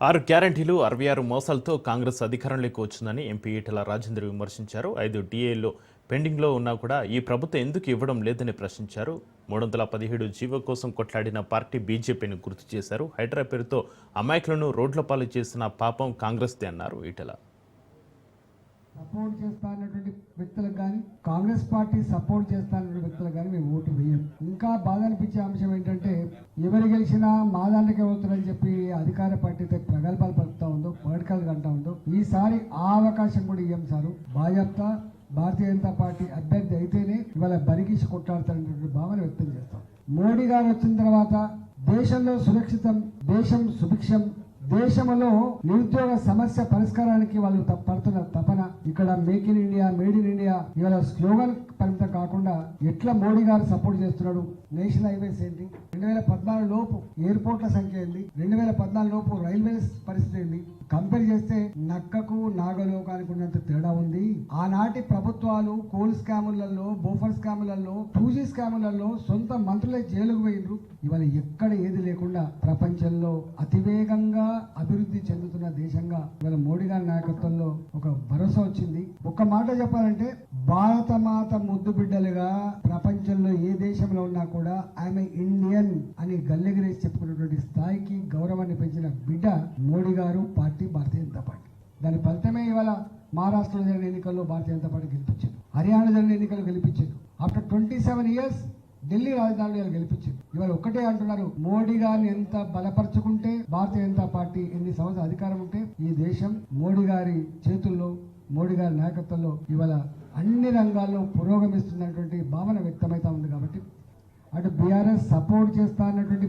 ఆరు గ్యారంటీలు అరవై ఆరు మోసాలతో కాంగ్రెస్ అధికారంలోకి వచ్చిందని ఎంపీ ఈటల రాజేందర్ విమర్శించారు. ఐదు డిఏలో పెండింగ్లో ఉన్నా కూడా ఈ ప్రభుత్వం ఎందుకు ఇవ్వడం లేదని ప్రశ్నించారు. మూడు వందల పదిహేడు జీవో కోసం కొట్లాడిన పార్టీ బీజేపీని గుర్తు చేశారు. హైడ్రా పేరుతో అమాయకులను రోడ్ల పాలు చేసిన పాపం కాంగ్రెస్దే అన్నారు ఈటల. సపోర్ట్ చేస్తానటువంటి వ్యక్తులకు కానీ కాంగ్రెస్ పార్టీ సపోర్ట్ చేస్తానటువంటి వ్యక్తులకు కానీ మేము ఓటు వేయం. ఇంకా బాధ అనిపించే అంశం ఏంటంటే ఎవరు గెలిచినా మా దాంట్లోకి అవుతారని చెప్పి ఆ అధికార పార్టీతో ప్రగల్భాలు పలుకుతా ఉందో పొలిటికల్ అంటా ఉందో ఈసారి ఆ అవకాశం కూడా ఇవ్వం సారు. భాజపా భారతీయ జనతా పార్టీ అభ్యర్థి అయితేనే ఇవాళ బరిగీసి కొట్లాడతారనేటువంటి భావన వ్యక్తం చేస్తాం. మోడీ గారు వచ్చిన తర్వాత దేశంలో సురక్షితం దేశం సుభిక్షం దేశంలో నిరుద్యోగ సమస్య పరిష్కారానికి వాళ్ళు తప్ప- పడుతున్న తపన ఇక్కడ make in India made in India ఇవాళ స్లోగన్ పరిమితం కాకుండా ఎట్లా మోడీ గారు సపోర్ట్ చేస్తున్నాడు? నేషనల్ హైవేస్ ఏంటి? రెండు వేల పద్నాలుగు లోపు ఎయిర్పోర్ట్ల సంఖ్య ఏంటి? రెండు వేల పద్నాలుగు లోపు రైల్వేస్ పరిస్థితి ఏంటి? కంపేర్ చేస్తే నక్కకు నాగలోకానికి ఉన్నంత తేడా ఉంది. ఆనాటి ప్రభుత్వాలు కోల్ స్కాములలో బోఫర్ స్కాములలో టూ జీ స్కాములలో సొంత మంత్రులే జైలుకు పోయినరు ఇవాళ ఎక్కడ ఏది లేకుండా ప్రపంచంలో అతివేగంగా అభివృద్ధి చెందుతున్న దేశంగా ఇవాళ మోడీ గారి నాయకత్వంలో ఒక భరోసా వచ్చింది. ఒక్క మాట చెప్పాలంటే భారత మాత ముద్దు బిడ్డలుగా ప్రపంచంలో ఏ దేశంలో ఉన్నా కూడా ఆమె ఇండియన్ అని గల్లెగిరేసి చెప్పుకున్నటువంటి స్థాయికి గౌరవాన్ని పెంచిన బిడ్డ మోడీ గారు పార్టీ భారతీయ జనతా పార్టీ. దాని ఫలితమే ఇవాళ మహారాష్ట్రలో జరిగిన ఎన్నికల్లో భారతీయ జనతా పార్టీ గెలిపించింది. హర్యానా జరిగిన ఎన్నికలు గెలిపించింది. After twenty seven years Delhi రాజధానిలో ఇవాళ గెలిపించింది. ఇవాళ ఒక్కటే అంటున్నారు. మోడీ గారిని ఎంత బలపరుచుకుంటే భారతీయ జనతా పార్టీ ఎన్ని సంవత్సరాలు అధికారం ఉంటే ఈ దేశం మోడీ గారి చేతుల్లో మోడీ గారి నాయకత్వంలో ఇవాళ అన్ని రంగాల్లో పురోగమిస్తున్నటువంటి భావన వ్యక్తమవుతా ఉంది కాబట్టి అటు బీఆర్ఎస్ సపోర్ట్ చేస్తా అన్నటువంటి